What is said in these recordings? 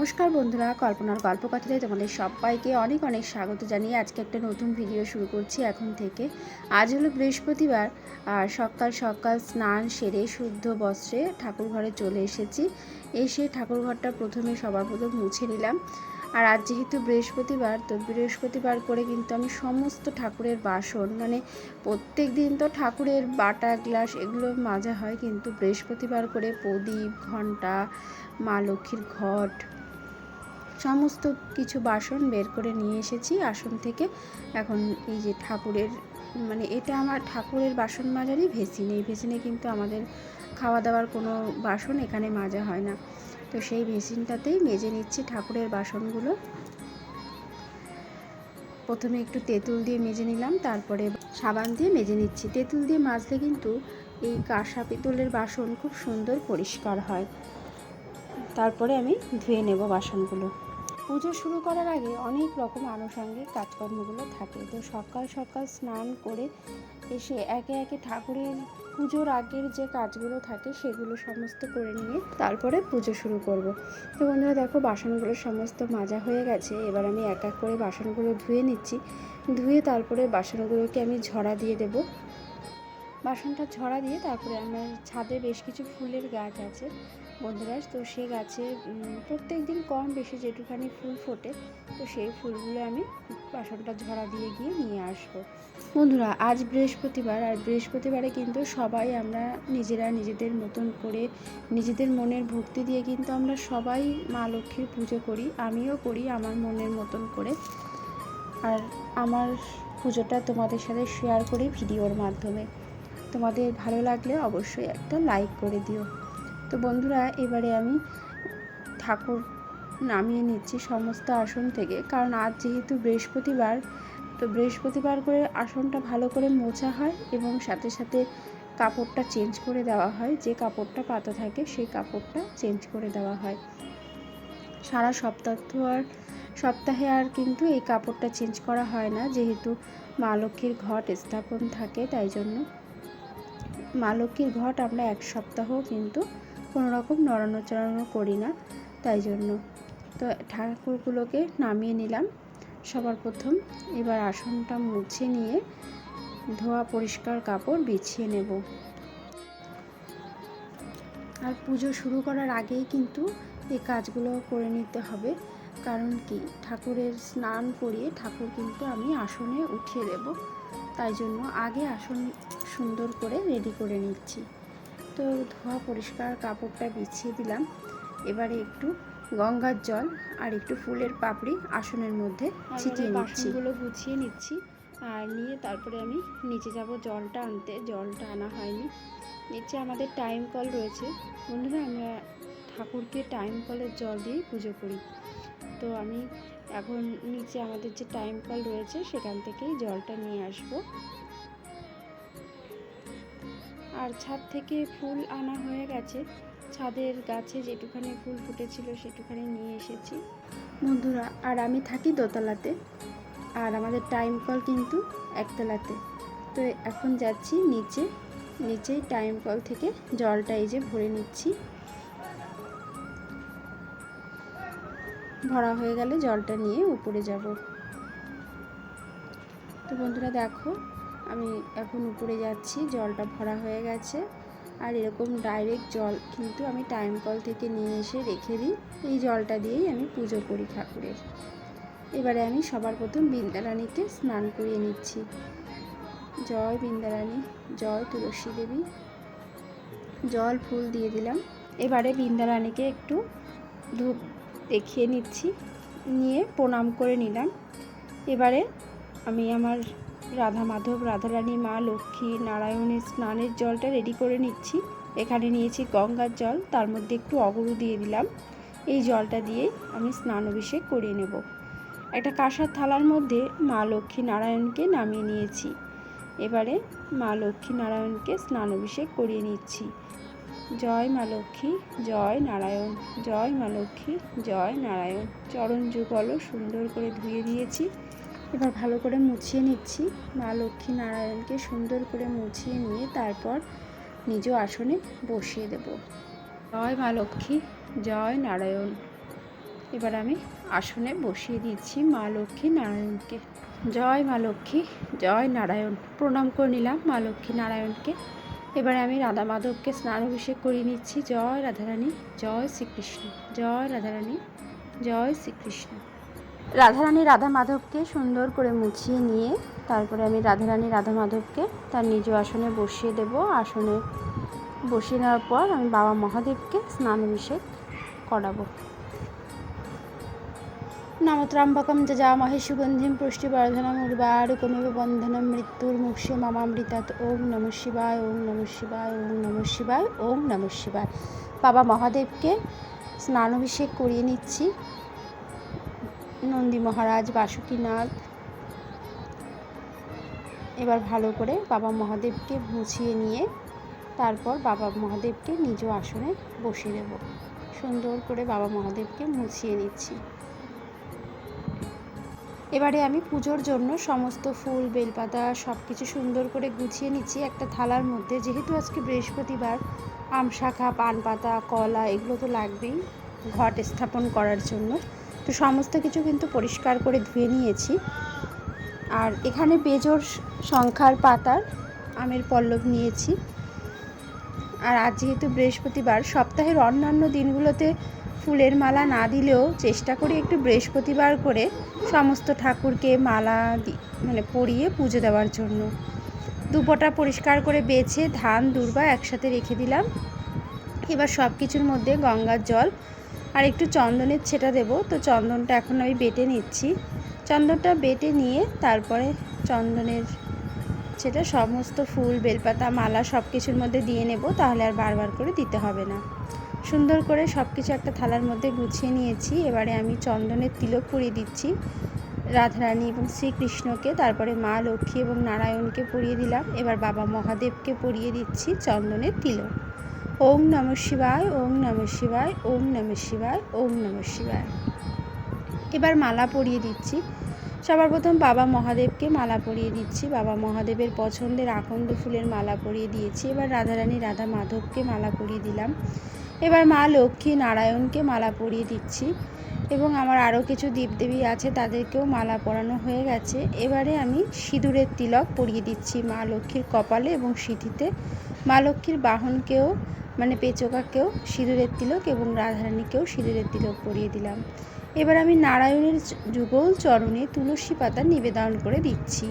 নমস্কার বন্ধুরা, কল্পনার গল্পকথায় তোমাদের সবাইকে অনেক অনেক স্বাগত জানিয়ে আজকে একটা নতুন ভিডিও শুরু করছি এখন থেকে। আজ হলো বৃহস্পতিবার, আর সকাল সকাল স্নান সেরে শুদ্ধ বস্ত্রে ঠাকুর ঘরে চলে এসেছি। এসে ঠাকুর ঘরটা প্রথমে সবার প্রথম মুছে নিলাম। আর আজ যেহেতু বৃহস্পতিবার, তো বৃহস্পতিবার করে কিন্তু আমি সমস্ত ঠাকুরের বাসন মানে প্রত্যেক দিন তো ঠাকুরের বাটা, গ্লাস এগুলো মাজা হয়, কিন্তু বৃহস্পতিবার করে প্রদীপ ঘণ্টা মা লক্ষ্মীর ঘট সমস্ত কিছু বাসন বের করে নিয়ে এসেছি আসন থেকে। এখন এই যে ঠাকুরের মানে এটা আমার ঠাকুরের বাসন মাজারই ভেসিন। এই ভেসিনে কিন্তু আমাদের খাওয়া দাওয়ার কোনো বাসন এখানে মাজা হয় না। তো সেই ভেসিনটাতেই মেজে নিচ্ছি ঠাকুরের বাসনগুলো। প্রথমে একটু তেঁতুল দিয়ে মেজে নিলাম, তারপরে সাবান দিয়ে মেজে নিচ্ছি। তেঁতুল দিয়ে মাজলে কিন্তু এই কাঁসা পিতলের বাসন খুব সুন্দর পরিষ্কার হয়। তারপরে আমি ধুয়ে নেব বাসনগুলো। পুজো শুরু করার আগে অনেক রকম আনুষঙ্গিক কাজকর্মগুলো থাকে। তো সকাল সকাল স্নান করে এসে একে একে ঠাকুরের পুজোর আগের যে কাজগুলো থাকে সেগুলো সমস্ত করে নিয়ে তারপরে পুজো শুরু করব। তো বন্ধুরা দেখো বাসনগুলো সমস্ত মাজা হয়ে গেছে। এবার আমি এক এক করে বাসনগুলো ধুয়ে নিচ্ছি। ধুয়ে তারপরে বাসনগুলোকে আমি ঝরা দিয়ে দেব। বাসনটা ঝরা দিয়ে তারপরে আমার ছাদে বেশ কিছু ফুলের গাছ আছে। বন্ধুরা, তো সেই গাছে প্রত্যেক দিন কম বেশি যেটুখানি ফুল ফোটে, তো সেই ফুলগুলো আমি বাসনটা ঝরা দিয়ে গিয়ে নিয়ে আসব। বন্ধুরা, আজ বৃহস্পতিবার, আর বৃহস্পতিবারে কিন্তু সবাই আমরা নিজেরা নিজেদের মতন করে, নিজেদের মনের ভক্তি দিয়ে কিন্তু আমরা সবাই মা লক্ষ্মীর পুজো করি, আমিও করি আমার মনের মতন করে। আর আমার পুজোটা তোমাদের সাথে শেয়ার করি ভিডিওর মাধ্যমে। তোমাদের ভালো লাগলে অবশ্যই একটা লাইক করে দিও। তো বন্ধুরা, এবারে আমি ঠাকুর নামিয়ে নিচ্ছি সমস্ত আসন থেকে। কারণ আজ যেহেতু বৃহস্পতিবার, তো বৃহস্পতিবার করে আসনটা ভালো করে মোছা হয় এবং সাথে সাথে কাপড়টা চেঞ্জ করে দেওয়া হয়। যে কাপড়টা পাতা থাকে, সেই কাপড়টা চেঞ্জ করে দেওয়া হয়। সারা সপ্তাহ তো আর, সপ্তাহে আর কিন্তু এই কাপড়টা চেঞ্জ করা হয় না। যেহেতু মা লক্ষ্মীর ঘট স্থাপন থাকে, তাই জন্য মা লক্ষ্মীর ঘট আমরা এক সপ্তাহ কিন্তু কোনো রকম নড়ানো চড়ানো করি না, তাই জন্য। তো ঠাকুরগুলোকে নামিয়ে নিলাম সবার প্রথম। এবার আসনটা মুছে নিয়ে ধোয়া পরিষ্কার কাপড় বিছিয়ে নেব। আর পুজো শুরু করার আগেই কিন্তু এই কাজগুলো করে নিতে হবে। কারণ কি? ঠাকুরের স্নান করিয়ে ঠাকুর কিন্তু আমি আসনে উঠিয়ে দেব। তাই জন্য আগে আসন সুন্দর করে রেডি করে নিচ্ছি। তো ধোয়া পরিষ্কার কাপড়টা বিছিয়ে দিলাম। এবারে একটু গঙ্গার জল আর একটু ফুলের পাপড়ি আসনের মধ্যে ছিটিয়ে নিচ্ছি। গুলো গুছিয়ে নিচ্ছি আর নিয়ে তারপরে আমি নিচে যাব জলটা আনতে। জলটা আনা হয়নি। নিচে আমাদের টাইম কল রয়েছে। বন্ধুরা আমরা ঠাকুরকে টাইম কলের জল দিয়েই পুজো করি। তো আমি এখন নিচে আমাদের যে টাইম কল রয়েছে সেখান থেকেই জলটা নিয়ে আসব। আর ছাদ থেকে ফুল আনা হয়ে গেছে। ছাদের গাছে যেটুখানি ফুল ফুটেছিল সেটুখানি নিয়ে এসেছি। বন্ধুরা, আর আমি থাকি দোতলাতে। আর আমাদের টাইম কল কিন্তু একতলাতে। তো এখন যাচ্ছি নিচে। নিচেই টাইম কল থেকে জলটা এই যে ভরে নিচ্ছি। ভরা হয়ে গেলে জলটা নিয়ে উপরে যাব। তো বন্ধুরা, দেখো আমি এখন উপরে যাচ্ছি, জলটা ভরা হয়ে গেছে। আর এরকম ডাইরেক্ট জল কিন্তু আমি টাইম কল থেকে নিয়ে এসে রেখে দিই। এই জলটা দিয়েই আমি পুজো করি ঠাকুরের। এবারে আমি সবার প্রথম বৃন্দারানীকে স্নান করিয়ে নিচ্ছি। জয় বৃন্দারানী, জয় তুলসী দেবী। জল, ফুল দিয়ে দিলাম। এবারে বৃন্দারানীকে একটু ধূপ দেখিয়ে নিচ্ছি। নিয়ে প্রণাম করে নিলাম। এবারে আমি আমার রাধা মাধব রাধারানী, মা লক্ষ্মী, নারায়ণের স্নানের জলটা রেডি করে নিচ্ছি। এখানে নিয়েছি গঙ্গার জল, তার মধ্যে একটু অগরু দিয়ে দিলাম। এই জলটা দিয়ে আমি স্নান অভিষেক করিয়ে নেব। একটা কাঁসার থালার মধ্যে মা লক্ষ্মী নারায়ণকে নামিয়ে নিয়েছি। এবারে মা লক্ষ্মী নারায়ণকে স্নান অভিষেক করিয়ে নিচ্ছি। জয় মা লক্ষ্মী, জয় নারায়ণ, জয় মা লক্ষ্মী, জয় নারায়ণ। চরণ যুগল সুন্দর করে ধুয়ে দিয়েছি। এবার ভালো করে মুছিয়ে নিচ্ছি। মা লক্ষ্মী নারায়ণকে সুন্দর করে মুছিয়ে নিয়ে তারপর নিজ আসনে বসিয়ে দেব। জয় মা লক্ষ্মী, জয় নারায়ণ। এবার আমি আসনে বসিয়ে দিচ্ছি মা লক্ষ্মী নারায়ণকে। জয় মা লক্ষ্মী, জয় নারায়ণ। প্রণাম করে নিলাম মা লক্ষ্মী নারায়ণকে। এবারে আমি রাধা মাধবকে স্নান অভিষেক করিয়ে নিচ্ছি। জয় রাধারানী, জয় শ্রীকৃষ্ণ, জয় রাধারানী, জয় শ্রীকৃষ্ণ। রাধারানী রাধা মাধবকে সুন্দর করে মুছিয়ে নিয়ে তারপরে আমি রাধারানী রাধা মাধবকে তার নিজ আসনে বসিয়ে দেব। আসনে বসিয়ে নেওয়ার পর আমি বাবা মহাদেবকে স্নান অভিষেক করাবো। নমত্রাম্বকম যজামহে সুগন্ধিম পুষ্টিবর্ধনম উর্বারুকমেব বন্ধনম মৃত্যুর মুক্ষ্য মামামৃতাৎ। ওম নম শিবায়, ওম নম শিবায়, ওম নম শিবায়, ওম নম শিবায়। বাবা মহাদেবকে স্নান অভিষেক করিয়ে নিচ্ছি। নন্দী মহারাজ, বাসুকীনাথ। এবার ভালো করে বাবা মহাদেবকে মুছিয়ে নিয়ে তারপর বাবা মহাদেবকে নিজ আসনে বসিয়ে দেব। সুন্দর করে বাবা মহাদেবকে মুছিয়ে নিচ্ছি। এবারে আমি পুজোর জন্য সমস্ত ফুল, বেলপাতা সব কিছু সুন্দর করে গুছিয়ে নিচ্ছি একটা থালার মধ্যে। যেহেতু আজকে বৃহস্পতিবার, আম শাখা পান পাতা কলা, এগুলো তো লাগবেই ঘট স্থাপন করার জন্য। তো সমস্ত কিছু কিন্তু পরিষ্কার করে ধুয়ে নিয়েছি। আর এখানে বেজোর সংখ্যার পাতার আমের পল্লব নিয়েছি। আর আজ যেহেতু বৃহস্পতিবার, সপ্তাহের অন্যান্য দিনগুলোতে ফুলের মালা না দিলেও চেষ্টা করি একটু বৃহস্পতিবার করে সমস্ত ঠাকুরকে মালা দি মানে পরিয়ে পুজো দেওয়ার জন্য। দুপটা পরিষ্কার করে বেছে ধান, দুর্বা একসাথে রেখে দিলাম। এবার সব কিছুর মধ্যে গঙ্গার জল আর একটু চন্দনের ছেটা দেব। তো চন্দনটা এখন আমি বেটে নিচ্ছি। চন্দনটা বেটে নিয়ে তারপরে চন্দনের সেটা সমস্ত ফুল, বেলপাতা, মালা সব কিছুর মধ্যে দিয়ে নেব। তাহলে আর বারবার করে দিতে হবে না। সুন্দর করে সব কিছু একটা থালার মধ্যে গুছিয়ে নিয়েছি। এবারে আমি চন্দনের তিলক পরিয়ে দিচ্ছি। রাধারানী এবং শ্রীকৃষ্ণকে, তারপরে মা লক্ষ্মী এবং নারায়ণকে পরিয়ে দিলাম। এবার বাবা মহাদেবকে পরিয়ে দিচ্ছি চন্দনের তিলক। ওম নম শিবায়, ওম নম শিবায়, ওম নম শিবায়, ওম নম শিবায়। এবার মালা পরিয়ে দিচ্ছি। সবার প্রথম বাবা মহাদেবকে মালা পরিয়ে দিচ্ছি। বাবা মহাদেবের পছন্দের আকন্দ ফুলের মালা পরিয়ে দিয়েছি। এবার রাধারানী রাধা মাধবকে মালা পরিয়ে দিলাম। এবার মা লক্ষ্মী নারায়ণকে মালা পরিয়ে দিচ্ছি এবং আমার আরও কিছু দেবদেবী আছে, তাদেরকেও মালা পরানো হয়ে গেছে। এবারে আমি সিঁদুরের তিলক পরিয়ে দিচ্ছি মা লক্ষ্মীর কপালে এবং সিঁথিতে। মা লক্ষ্মীর বাহনকেও মানে পেচকাকেও সিঁদুরের তিলক এবং রাধারানীকেও সিঁদুরের তিলক পরিয়ে দিলাম। এবার আমি নারায়ণের যুগল চরণে তুলসী পাতা নিবেদন করে দিচ্ছি।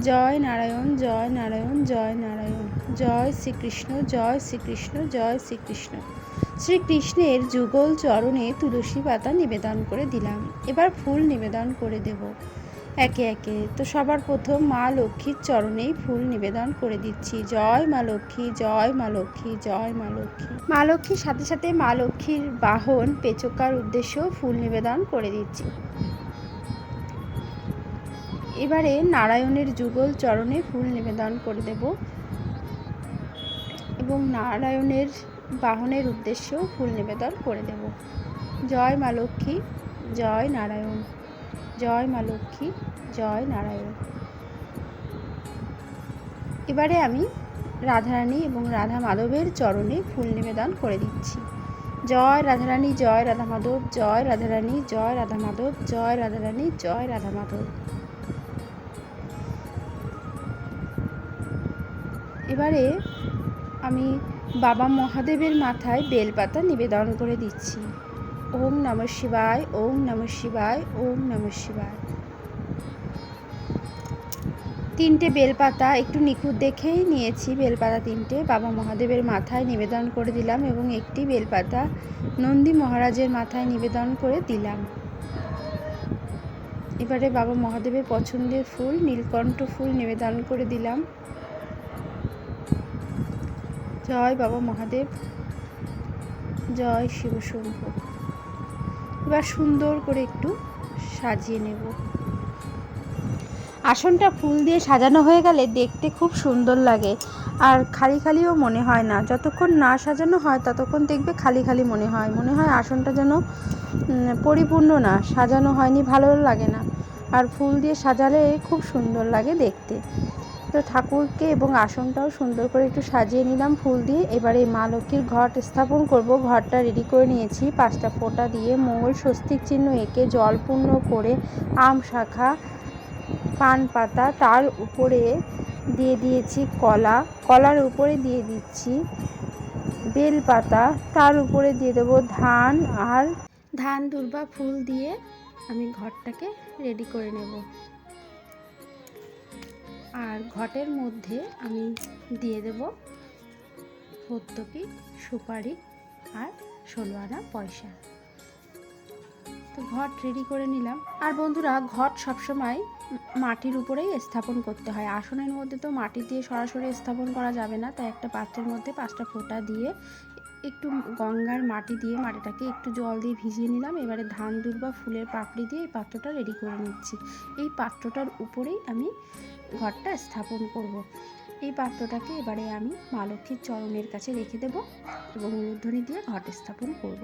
জয় নারায়ণ জয় নারায়ণ জয় নারায়ণ, জয় শ্রীকৃষ্ণ জয় শ্রীকৃষ্ণ জয় শ্রীকৃষ্ণ। শ্রীকৃষ্ণের যুগল চরণে তুলসী পাতা নিবেদন করে দিলাম। এবার ফুল নিবেদন করে দেব। একে একে। তো সবার প্রথম মা লক্ষ্মীর চরণেই ফুল নিবেদন করে দিচ্ছি। জয় মা লক্ষ্মী, জয় মা লক্ষ্মী, জয় মা লক্ষ্মী। মা লক্ষ্মীর সাথে সাথে মা লক্ষ্মীর বাহন, পেচকার উদ্দেশ্যেও ফুল নিবেদন করে দিচ্ছি। এবারে নারায়ণের যুগল চরণে ফুল নিবেদন করে দেব। এবং নারায়ণের বাহনের উদ্দেশ্যেও ফুল নিবেদন করে দেব। জয় মা লক্ষ্মী, জয় নারায়ণ। জয় মা লক্ষ্মী, জয় নারায়ণ। এবারে আমি রাধারানী এবং রাধা মাধবের চরণে ফুল নিবেদন করে দিচ্ছি। জয় রাধারানী, জয় রাধা মাধব, জয় রাধারানী, জয় রাধা মাধব, জয় রাধারানী, জয় রাধা মাধব। এবারে আমি বাবা মহাদেবের মাথায় বেলপাতা নিবেদন করে দিচ্ছি। ওম নম শিবায়, ওম নম শিবায়, ওম নম শিবায়। তিনটে বেলপাতা একটু নিখুঁত দেখেই নিয়েছি, বেলপাতা তিনটে। বাবা মহাদেবের মাথায় নিবেদন করে দিলাম এবং একটি বেলপাতা নন্দী মহারাজের মাথায় নিবেদন করে দিলাম। এবারে বাবা মহাদেবের পছন্দের ফুল, নীলকণ্ঠ ফুল নিবেদন করে দিলাম। জয় বাবা মহাদেব, জয় শিবশম্ভু এবার সুন্দর করে একটু সাজিয়ে নেব। আসনটা ফুল দিয়ে সাজানো হয়ে গেলে দেখতে খুব সুন্দর লাগে। আর খালি খালিও মনে হয় না। যতক্ষণ না সাজানো হয়, ততক্ষণ দেখবে খালি খালি মনে হয়। মনে হয় আসনটা যেন পরিপূর্ণ না। সাজানো হয়নি, ভালো লাগে না। আর ফুল দিয়ে সাজালে খুব সুন্দর লাগে দেখতে। তো ঠাকুরকে এবং আসনটাও সুন্দর করে একটু সাজিয়ে নিলাম ফুল দিয়ে। এবারে মা লক্ষ্মীর ঘট স্থাপন করব। ঘরটা রেডি করে নিয়েছি। পাঁচটা ফোঁটা দিয়ে মঙ্গল স্বস্তিক চিহ্ন এঁকে জল পূর্ণ করে আম শাখা, পান পাতা, তার উপরে দিয়ে দিয়েছি কলা। কলার উপরে দিয়ে দিচ্ছি বেল পাতা। তার উপরে দিয়ে দেবো ধান আর ধান, দুর্বা, ফুল দিয়ে আমি ঘরটাকে রেডি করে নেব। আর ঘটের মধ্যে আমি দিয়ে দেব ভর্তুকি, সুপারি আর ষোলো আনা পয়সা। তো ঘট রেডি করে নিলাম। আর বন্ধুরা, ঘট সবসময় মাটির উপরেই স্থাপন করতে হয়। আসনের মধ্যে তো মাটি দিয়ে সরাসরি স্থাপন করা যাবে না, তাই একটা পাত্রের মধ্যে পাঁচটা ফোঁটা দিয়ে একটু গঙ্গার মাটি দিয়ে মাটিটাকে একটু জল দিয়ে ভিজিয়ে নিলাম। এবারে ধান দুর্বা ফুলের পাপড়ি দিয়ে এই পাত্রটা রেডি করে নিচ্ছি। এই পাত্রটার উপরেই আমি ঘরটা স্থাপন করব। এই পাত্রটাকে এবারে আমি মা লক্ষ্মীর চরণের কাছে রেখে দেব এবং উলুধ্বনি দিয়ে ঘট স্থাপন করব।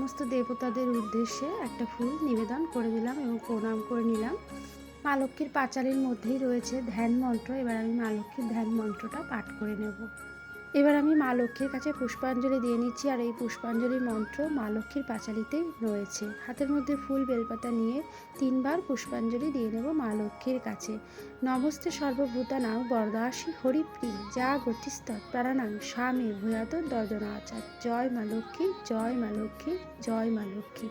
সমস্ত দেবতাদের উদ্দেশ্যে একটা ফুল নিবেদন করে দিলাম এবং প্রণাম করে নিলাম। মা লক্ষ্মীর পাঁচালির মধ্যেই রয়েছে ধ্যান মন্ত্র। এবার আমি মা লক্ষ্মীর ধ্যান মন্ত্রটা পাঠ করে নেব। এবার আমি মা লক্ষ্মীর কাছে পুষ্পাঞ্জলি দিয়ে নিচ্ছি আর এই পুষ্পাঞ্জলির মন্ত্র মা লক্ষ্মীর পাঁচালিতেই রয়েছে। হাতের মধ্যে ফুল, বেলপাতা নিয়ে তিনবার পুষ্পাঞ্জলি দিয়ে নেব মা লক্ষ্মীর কাছে। নমস্তে সর্বভূতানাং বরদাসী হরিপ্রি যা গতিস্তৎ প্রাণানাং স্বামী ভূয়াত দর্দনা আচার জয় মা লক্ষ্মী, জয় মা লক্ষ্মী, জয় মা লক্ষ্মী।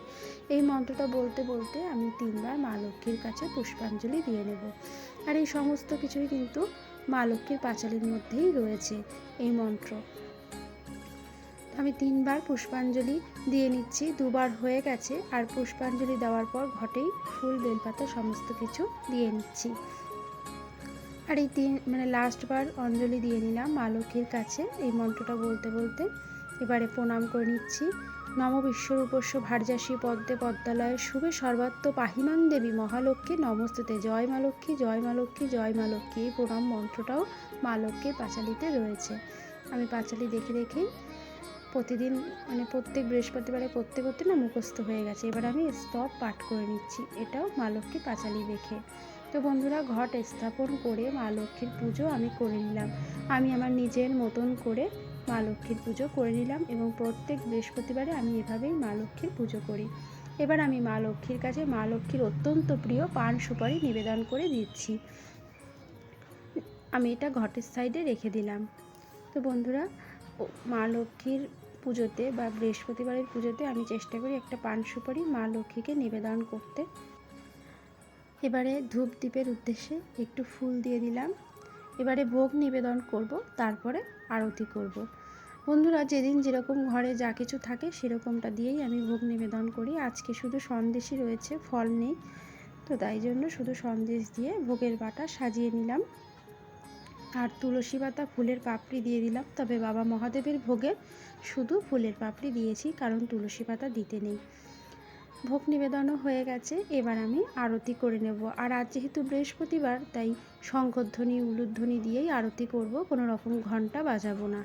এই মন্ত্রটা বলতে বলতে আমি তিনবার মা লক্ষ্মীর কাছে পুষ্পাঞ্জলি দিয়ে নেব। আর এই সমস্ত কিছুই কিন্তু মা লক্ষ্মীর পাঁচালির মধ্যেই রয়েছে এই মন্ত্র। আমি তিনবার পুষ্পাঞ্জলি দিয়ে নিচ্ছি, দুবার হয়ে গেছে, আর পুষ্পাঞ্জলি দেওয়ার পর ঘটেই ফুল, বেলপাতা, সমস্ত কিছু দিয়ে নিচ্ছি। আর এই তিন মানে লাস্টবার অঞ্জলি দিয়ে নিলাম মা লক্ষ্মীর কাছে, এই মন্ত্রটা বলতে বলতে এবারে প্রণাম করে নিচ্ছি। নম বিশ্বরূপস্য ভার্যাসী পদ্মে পদ্মালয় শুভে সর্বাত্ম পাহিমান দেবী মহালক্ষ্মী। নমস্তুতে। জয় মা লক্ষ্মী, জয় মা লক্ষ্মী, জয় মা লক্ষ্মী। এই প্রণাম মন্ত্রটাও মা লক্ষ্মীর পাঁচালিতে রয়েছে। আমি পাঁচালি দেখে দেখেই প্রতিদিন মানে প্রত্যেক বৃহস্পতিবারে করতে করতে না মুখস্থ হয়ে গেছে। এবার আমি স্তব পাঠ করে নিচ্ছি। এটাও মা লক্ষ্মী পাঁচালি দেখে। তো বন্ধুরা, ঘট স্থাপন করে মা লক্ষ্মীর পুজো আমি করে নিলাম। আমি আমার নিজের মতন করে মা লক্ষ্মীর পুজো করে নিলাম এবং প্রত্যেক বৃহস্পতিবারে আমি এভাবেই মা লক্ষ্মীর পুজো করি। এবার আমি মা লক্ষ্মীর কাছে মা লক্ষ্মীর অত্যন্ত প্রিয় পান সুপারি নিবেদন করে দিচ্ছি। আমি এটা ঘটের সাইডে রেখে দিলাম। তো বন্ধুরা মা লক্ষ্মীর পুজোতে বা বৃহস্পতিবারের পুজোতে আমি চেষ্টা করি একটা পান সুপারি মা লক্ষ্মীকে নিবেদন করতে। এবারে ধূপ দ্বীপের উদ্দেশ্যে একটু ফুল দিয়ে দিলাম। এবারে ভোগ নিবেদন করব, তারপরে আরতি করব। বন্ধুরা, যেদিন যেরকম ঘরে যা কিছু থাকে সেরকমটা দিয়েই আমি ভোগ নিবেদন করি। আজকে শুধু সন্দেশই রয়েছে, ফল নেই। তো তাই জন্য শুধু সন্দেশ দিয়ে ভোগের বাটা সাজিয়ে নিলাম। আর তুলসী পাতা ফুলের পাপড়ি দিয়ে দিলাম। তবে বাবা মহাদেবের ভোগে শুধু ফুলের পাপড়ি দিয়েছি, কারণ তুলসী পাতা দিতে নেই। ভোগ নিবেদনও হয়ে গেছে, এবার আমি আরতি করে নেব। আর আজ যেহেতু বৃহস্পতিবার, তাই শঙ্করধ্বনি উলুধ্বনি দিয়েই আরতি করব কোনো রকম ঘণ্টা বাজাবো না।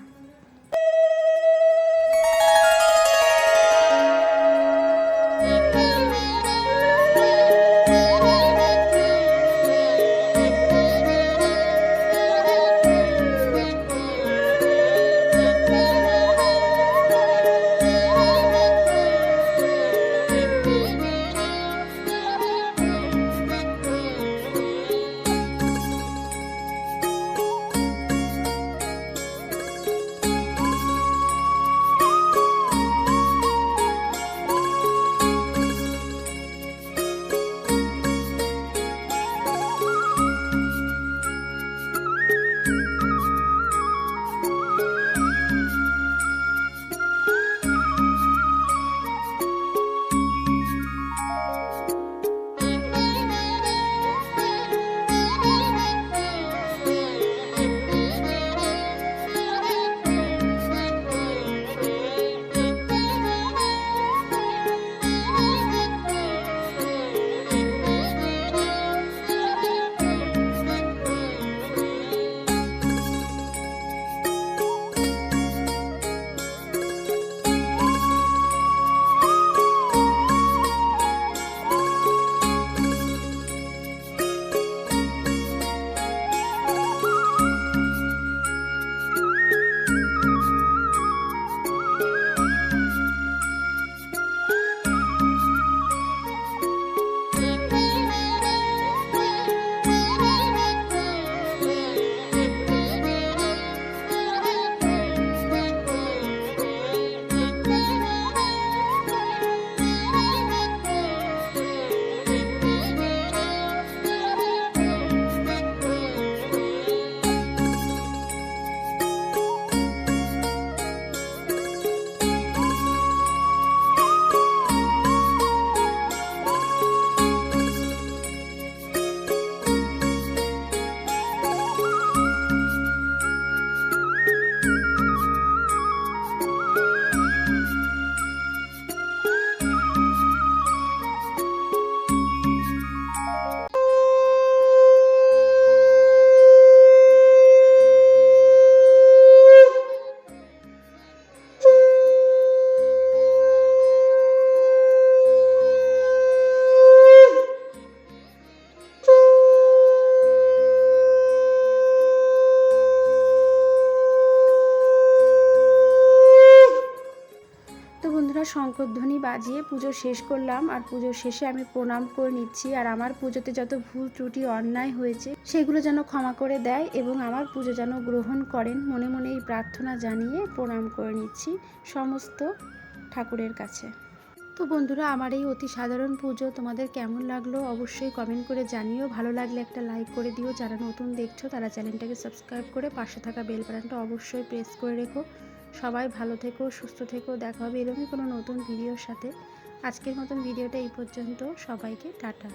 শঙ্করধ্বনি বাজিয়ে পুজো শেষ করলাম আর পুজো শেষে আমি প্রণাম করে নিচ্ছি আর আমার পুজোতে যত ভুল ত্রুটি, অন্যায় হয়েছে, সেগুলো যেন ক্ষমা করে দেয় এবং আমার পুজো যেন গ্রহণ করেন, মনে মনে এই প্রার্থনা জানিয়ে প্রণাম করে নিচ্ছি সমস্ত ঠাকুরের কাছে। তো বন্ধুরা, আমার এই অতি সাধারণ পুজো তোমাদের কেমন লাগল অবশ্যই কমেন্ট করে জানিও। ভালো লাগলে একটা লাইক করে দিও। যারা নতুন দেখছ, তারা চ্যানেলটাকে সাবস্ক্রাইব করে পাশে থাকা বেল বাটনটা অবশ্যই প্রেস করে রেখো। সবাই ভালো থেকো, সুস্থ থেকো, দেখা হবে এরকমই কোনো নতুন ভিডিওর সাথে। আজকের মতন ভিডিওটা এই পর্যন্ত। সবাইকে টাটা।